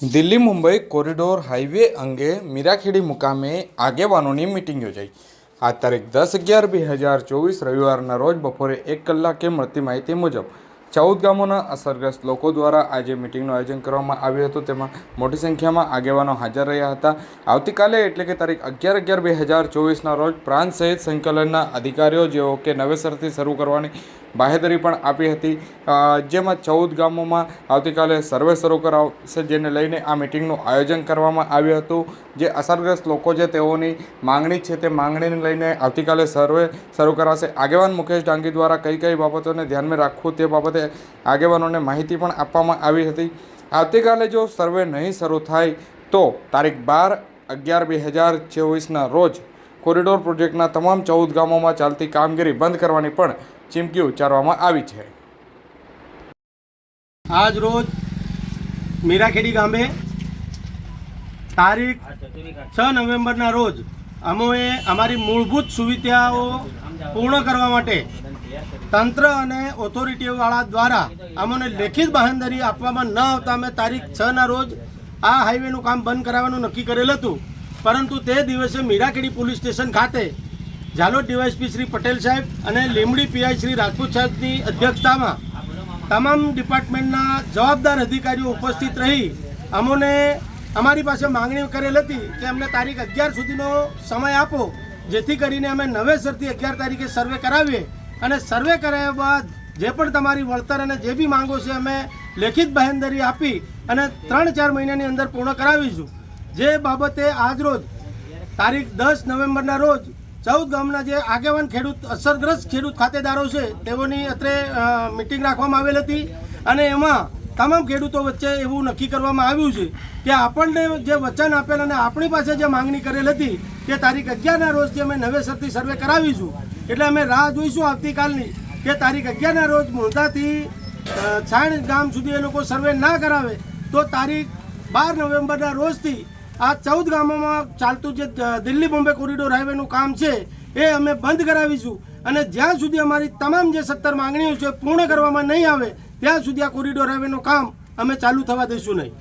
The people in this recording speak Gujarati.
દિલ્હી મુંબઈ કોરિડોર હાઈવે અંગે મીરાખેડી મુકામે આગેવાનોની મિટિંગ યોજાઈ. આ તારીખ દસ અગિયાર બે હજાર ચોવીસ રવિવારના રોજ બપોરે એક કલાકે મળતી માહિતી મુજબ ચૌદ ગામોના અસરગ્રસ્ત લોકો દ્વારા આજે મિટિંગનું આયોજન કરવામાં આવ્યું હતું. તેમાં મોટી સંખ્યામાં આગેવાનો હાજર રહ્યા હતા. આવતીકાલે એટલે કે તારીખ અગિયાર અગિયાર બે હજાર ચોવીસના રોજ પ્રાંત સહિત સંકલનના અધિકારીઓ જેઓ કે નવેસરથી શરૂ કરવાની બાહેધરી પણ આપી હતી. જેમાં ચૌદ ગામોમાં આવતીકાલે સર્વે શરૂ કરાવશે, જેને લઈને આ મિટિંગનું આયોજન કરવામાં આવ્યું હતું. જે અસરગ્રસ્ત લોકો છે, તેઓની માંગણી છે, તે માંગણીને લઈને આવતીકાલે સર્વે શરૂ કરાશે. આગેવાન મુકેશ ડાંગી દ્વારા કઈ કઈ બાબતોને ધ્યાનમાં રાખવું તે બાબતે આગેવાનોને માહિતી પણ આપવામાં આવી હતી. આવતીકાલે જો સર્વે નહીં શરૂ થાય, તો તારીખ બાર અગિયાર બે હજાર ચોવીસના રોજ કોરિડોર પ્રોજેક્ટના તમામ ચૌદ ગામોમાં ચાલતી કામગીરી બંધ કરવાની પણ ચીમકી ઉચ્ચારવામાં આવી છે. આજ રોજ મીરાખેડી ગામે તારીખ છ નવેમ્બરના રોજ અમોએ અમારી મૂળભૂત સુવિધાઓ પૂર્ણ કરવા માટે તંત્ર અને ઓથોરિટીવાળા દ્વારા અમને લેખિત બાંહેધરી આપવામાં ન આવતા અમે તારીખ છના રોજ આ હાઈવેનું કામ બંધ કરાવવાનું નક્કી કરેલ હતું. પરંતુ તે દિવસે મીરાખેડી પોલીસ સ્ટેશન ખાતે ઝાલોદ ડીવાયસપી શ્રી પટેલ સાહેબ અને લીમડી પીઆઈ શ્રી રાજપૂત સાહેબની અધ્યક્ષતામાં તમામ ડિપાર્ટમેન્ટના જવાબદાર અધિકારીઓ ઉપસ્થિત રહી અમોને અમારી પાસે માંગણી કરેલ હતી કે અમને તારીખ અગિયાર સુધીનો સમય આપો, જેથી કરીને અમે નવેસરથી અગિયાર તારીખે સર્વે કરાવીએ અને સર્વે કરાવ્યા બાદ જે પણ તમારી વળતર અને જે બી માંગો છે અમે લેખિત બાહેંધરી આપી અને ત્રણ ચાર મહિનાની અંદર પૂર્ણ કરાવીશું. જે બાબતે આજરોજ તારીખ દસ નવેમ્બરના રોજ ચૌદ ગામના જે આગેવાન ખેડૂત, અસરગ્રસ્ત ખેડૂત ખાતેદારો છે, તેઓની અત્રે મિટિંગ રાખવામાં આવેલ હતી. અને એમાં તમામ ખેડૂતો વચ્ચે એવું નક્કી કરવામાં આવ્યું છે કે આપણને જે વચન આપેલ અને આપણી પાસે જે માંગણી કરેલ હતી કે તારીખ અગિયારના રોજથી અમે નવેસરથી સર્વે કરાવીશું. એટલે અમે રાહ જોઈશું આવતીકાલની કે તારીખ અગિયારના રોજ મોડાથી છાણ ગામ સુધી એ લોકો સર્વે ના કરાવે, તો તારીખ બાર નવેમ્બરના રોજથી આ ચૌદ ગામોમાં ચાલતું જે દિલ્હી બોમ્બે કોરિડોર હાઈવેનું કામ છે, એ અમે બંધ કરાવીશું. અને જ્યાં સુધી અમારી તમામ જે સત્તર માંગણીઓ છે પૂર્ણ કરવામાં નહીં આવે, ત્યાં સુધી આ કોરિડોર હાઈવેનું કામ અમે ચાલુ થવા દઈશું નહીં.